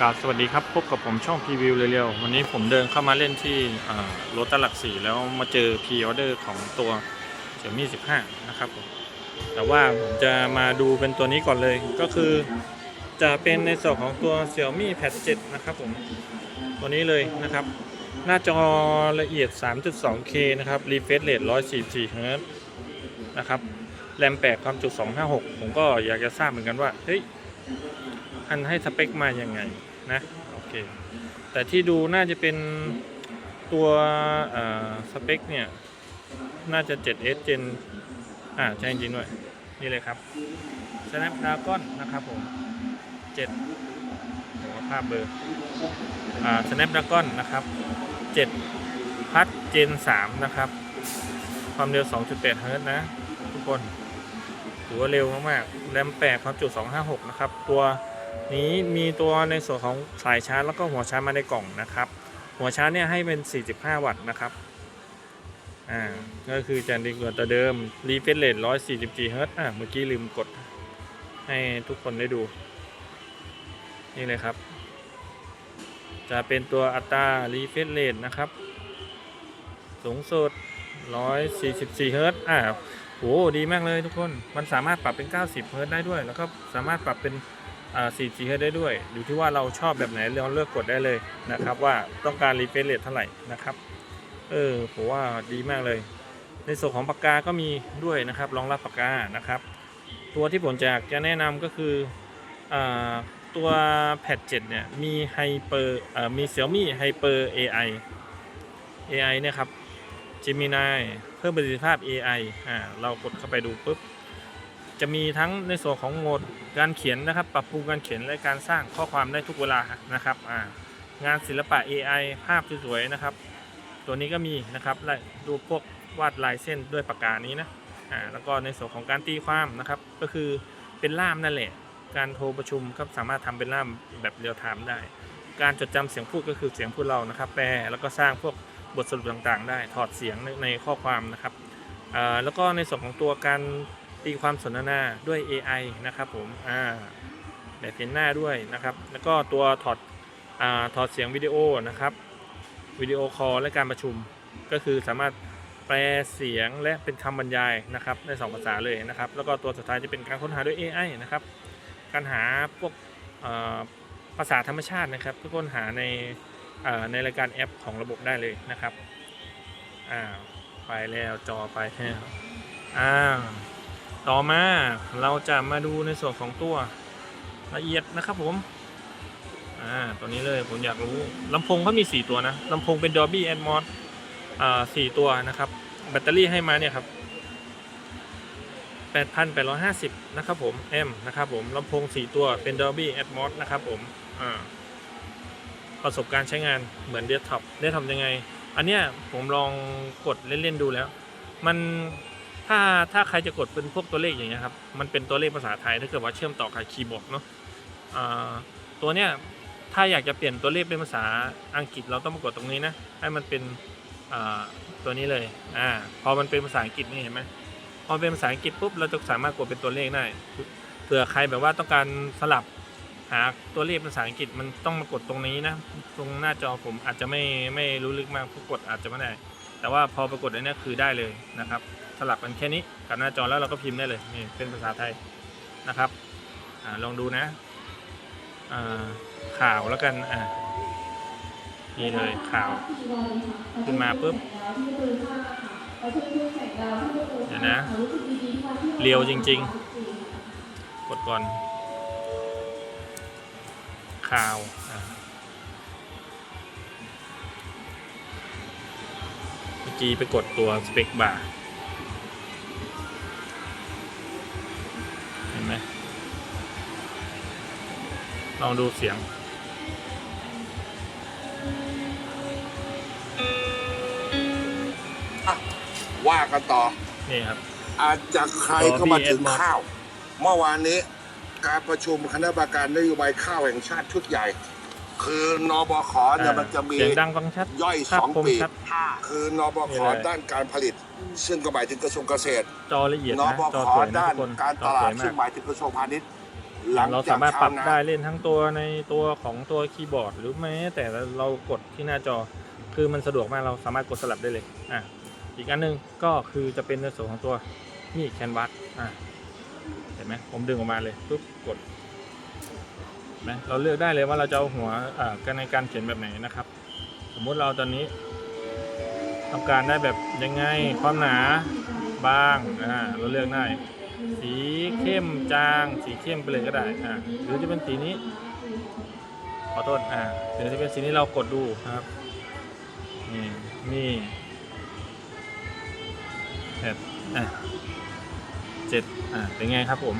กราบสวัสดีครับ พบกับผมช่องพรีวิวเร็วๆ วันนี้ผมเดินเข้ามาเล่นที่รถตลักสีแล้วมาเจอพรีออเดอร์ของตัวเสี่ยมี่15นะครับผมแต่ว่าผมจะมาดูเป็นตัวนี้ก่อนเลยก็คือจะเป็นในส่วนของตัว Xiaomi Pad 7นะครับผมตัวนี้เลยนะครับ หน้าจอละเอียด 3.2K นะครับ refresh rate 144 Hz นะครับแรม8ความจุ256 ผมก็อยากจะทราบเหมือนกันว่าเฮ้ย อันให้สเปคมาอยังไงนะโอเคแต่ที่ดูน่าจะเป็นตัวสเปคเนี่ย น่าจะ 7S Gen อ่าใช่จริงด้วย นี่เลยครับ Snapdragon นะครับผม7โอ้ภาพเบอร์อ่า Snapdragon นะครับ 7 พัด Gen 3 นะครับ ความเร็ว 2.8เฮิร์ตนะ ทุกคน อว่าเร็วมากๆ แรม8ความจุ256 นะครับ ตัวนี้มีตัวในส่วนของสายชาร์จแล้วก็หัวชาร์จมาในกล่องนะครับ หัวชาร์จเนี่ยให้เป็น 45 วัตต์นะครับ อ่า ก็คือจะดีกว่าตัวเดิม รีเฟรชเรท144เฮิร์ตอ่าเมื่อกี้ลืมกดให้ทุกคนได้ดู นี่เลยครับ จะเป็นตัวอัตรารีเฟรชเรทนะครับ สูงสุด144เฮิร์ตซ์อ่า โอ้ดีมากเลยทุกคน มันสามารถปรับเป็น 90 เฮิร์ตได้ด้วย แล้วก็สามารถปรับเป็นอ่า44เฮิร์ตได้ด้วย อยู่ที่ว่าเราชอบแบบไหนเราเลือกกดได้เลยนะครับว่าต้องการรีเฟรชเรทเท่าไหร่นะครับ เออผมว่าดีมากเลย ในส่วนของปากกาก็มีด้วยนะครับ รองรับปากกานะครับ ตัวที่ผมจะจะแนะนำก็คือตัวแพด7เนี่ยมีไฮเปอร์มี Xiaomi Hyper AI AI เนี่ยครับ Gemini เพิ่มประสิทธิภาพ AI อ่าเรากดเข้าไปดูปุ๊บ จะมีทั้งในส่วนของโหมดการเขียนนะครับ ปรับปรุงการเขียนและการสร้างข้อความได้ทุกเวลานะครับอ่างานศิลปะ AI ภาพสวยๆนะครับ ตัวนี้ก็มีนะครับและดูพวกวาดลายเส้นด้วยปากกานี้นะอ่าแล้วก็ในส่วนของการตีความนะครับ ก็คือเป็นล่ามนั่นแหละ การโทรประชุมก็สามารถทำเป็นล่ามแบบเรียลไทม์ได้ การจดจำเสียงพูดก็คือเสียงพูดเรานะครับแปลแล้วก็สร้างพวก บทสรุปต่างๆ ได้ถอดเสียงในในข้อความนะครับแล้วก็ในส่วนของตัวการตีความสนทนาด้วย AI นะครับผมแบบเห็นหน้าด้วยนะครับ แล้วก็ตัวถอดอถอดเสียงวิดีโอนะครับวิดีโอคอลและการประชุมก็คือสามารถแปลเสียงและเป็นคำบรรยายนะครับในสองภาษาเลยนะครับ แล้วก็ตัวสุดท้ายจะเป็นการค้นหาด้วย AI นะครับ การหาพวกภาษาธรรมชาตินะครับก็ค้นหาใน ในรายการแอปของระบบได้เลยนะครับอ่าไปแล้วจอไปแล้วอ่าต่อมาเราจะมาดูในส่วนของตัวละเอียดนะครับผมอ่าตัวนี้เลยผมอยากรู้ลำโพงเขามี 4 ตัวนะลำโพงเป็น Dolby Atmos อ่าสี่ตัวนะครับ แบตเตอรี่ให้มาเนี่ยครับ8,850 นะครับผมแอมนะครับผมลำโพง 4 ตัวเป็น Dolby Atmos นะครับผมอ่า ประสบการณ์ใช้งานเหมือนเดสก์ท็อปเดสก์ท็อปยังไง อันเนี้ยผมลองกดเล่นๆดูแล้ว มันถ้าถ้าใครจะกดเป็นพวกตัวเลขอย่างเงี้ยครับ มันเป็นตัวเลขภาษาไทยถ้าเกิดว่าเชื่อมต่อกับคีย์บอร์ดเนาะตัวเนี้ยถ้าอยากจะเปลี่ยนตัวเลขเป็นภาษาอังกฤษเราต้องมากดตรงนี้นะ ให้มันเป็นตัวนี้เลยอ่าพอมันเป็นภาษาอังกฤษนี่เห็นไหมพอเป็นภาษาอังกฤษปุ๊บเราจะสามารถกดเป็นตัวเลขได้เผื่อใครแบบว่าต้องการสลับ หาตัวเลขภาษาอังกฤษมันต้องมากดตรงนี้นะ ตรงหน้าจอผมอาจจะไม่ไม่รู้ลึกมากผู้กดอาจจะไม่ได้ แต่ว่าพอปรากฏอันนี้คือได้เลยนะครับ สลับกันแค่นี้กับหน้าจอแล้วเราก็พิมพ์ได้เลยนี่เป็นภาษาไทยนะครับอลองดูนะข่าวแล้วกันนี่เลยข่าวขึ้นมาปุ๊บเดี๋ยวนะเรียวจริง ๆ กดก่อน ข่าวอะเมื่อกี้ไปกดตัวสเปคบาร์เห็นไหมลองดูเสียงว่ากันต่อ นี่ครับ อาจจะใครก็มาถึงข้าว เมื่อวานนี้ การประชุมคณะกรรมการนโยบายข้าวแห่งชาติชุดใหญ่ คือนบขเนี่ยมันจะมีเสียงดังฟังชัดย่อยภาพสองคมปีกชัดคือนบนี่ขเลยด้านการผลิต ซึ่งก็หมายถึงกระทรวงเกษตรจอละเอียดนนะบจอขสวยนะด้านทุกคนการจตอสลาวยดมาซึ่กงหมายถึงกระทรวงพาณิชย์หลังเราจาสากมารถปรับชาวนาได้เล่นทั้งตัวในตัวของตัวคีย์บอร์ด หรือแม้แต่เรากดที่หน้าจอคือมันสะดวกมากเราสามารถกดสลับได้เลยอะอีกอันหนึงก็คือจะเป็นในส่วนของตัวนี่แคนวาสอะ เห็นไหมผมดึงออกมาเลยปุ๊บกดนไหมเราเลือกได้เลยว่าเราจะเอาหัวอ่ากันในการเขียนแบบไหนนะครับ สมมุติเราตอนนี้ต้องการได้แบบยังไงความหนาบางอ่าเราเลือกได้สีเข้มจาง สีเข้มไปเลยก็ได้อ่าหรือจะเป็นสีนี้ขอโทษอ่าหรือจะเป็นสีนี้เรากดดูครับนี่นี่แปดอะ เจ็ดอ่าเป็นไงครับผม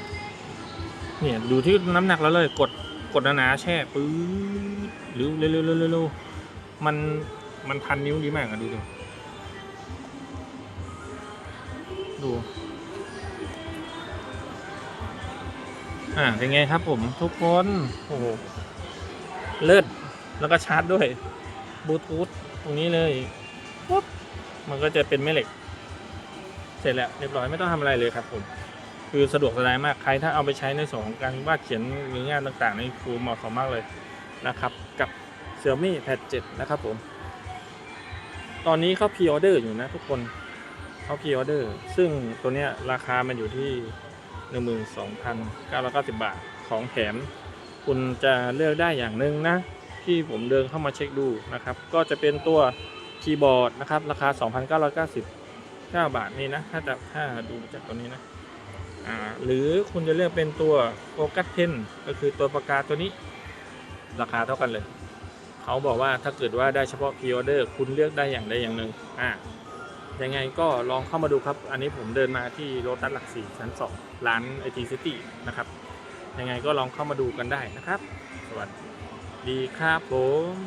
เนี่ยดูที่น้ำหนักเราเลยกดกดหนาๆแช่ปื๊ดหรือเร็วๆเร็วๆๆมันมันพันนิ้วดีมากอะดูดูดูอ่าเป็นไงครับผมทุกคนโอ้โหเลิศแล้วก็ชาร์จด้วยบลูทูธตรงนี้เลยปุ๊บมันก็จะเป็นแม่เหล็ก ร็จแล้วเรียบร้อยไม่ต้องทำอะไรเลยครับผมคือสะดวกสบายมากใครถ้าเอาไปใช้ในส่วนของการวาดเขียนหรืองานต่างๆนี่คือเหมาะสมมากเลยนะครับ กับ Xiaomi Pad 7 นะครับผม ตอนนี้เขาพ r ออเดอร์อยู่นะทุกคนเขาพ r ออเดอร์ ซึ่งตัวเนี้ยราคามันอยู่ที่ 12,990 บาทของแถม คุณจะเลือกได้อย่างหนึ่งนะ ที่ผมเดินเข้ามาเช็คดูนะครับ ก็จะเป็นตัวคีย์บอร์ดนะครับ ราคา 9 บาทนี่นะ ถ้าจะถ้าดูจากตัวนี้นะอ่าหรือคุณจะเลือกเป็นตัวโฟกัสเพนก็คือตัวปากกาตัวนี้ ราคาเท่ากันเลย เขาบอกว่าถ้าเกิดว่าได้เฉพาะพ r ออเดอร์คุณเลือกได้อย่างใดอย่างหนึ่งอ่ายังไงก็ลองเข้ามาดูครับ อันนี้ผมเดินมาที่โรตัสหลักสี่ชั้นสองร้านไอทีซิตี้นะครับ ยังไงก็ลองเข้ามาดูกันได้นะครับ สวัสดีครับผม